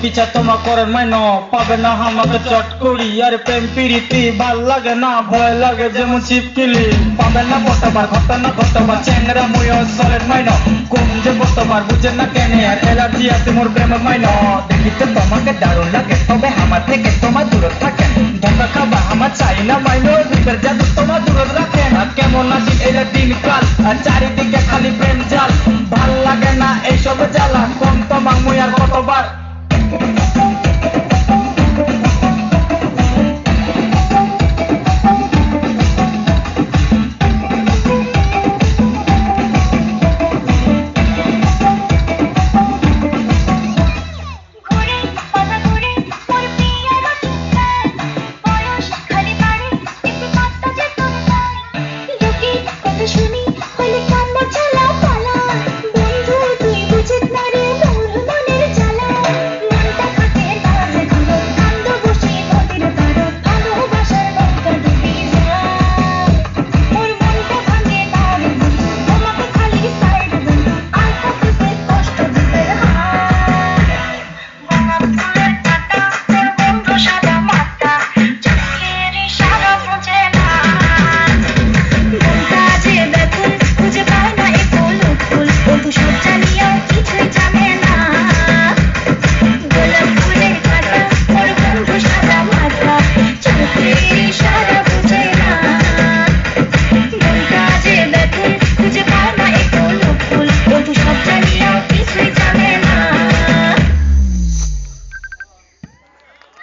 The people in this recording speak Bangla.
পিছা তোমা করেন মাইন, পাবে না আমাকে চট করি। আর প্রেম পিরিতি ভালো লাগে না, ভয় লাগে যেমন চিপকিলি পাবে না কতবার ঘটনা ঘটবার চ্যাংরা মুয় সলেন মাইন। কোন যে কতবার বুঝে না কেন, আর এলার্জি আছে মোর প্রেম মাইন। দেখিতে তোমাকে দারুণ লাগে, তবে আমার থেকে তোমার দূরে থাকেন। ধোকা খাবা, আমার চাই না মাইন রূপের জাদু তোমার দূরে রাখেন। আর কেমন আছি এটা দিন কাল, আর চারিদিকে খালি প্রেম জাল। ভালো লাগে না এইসব Thank you.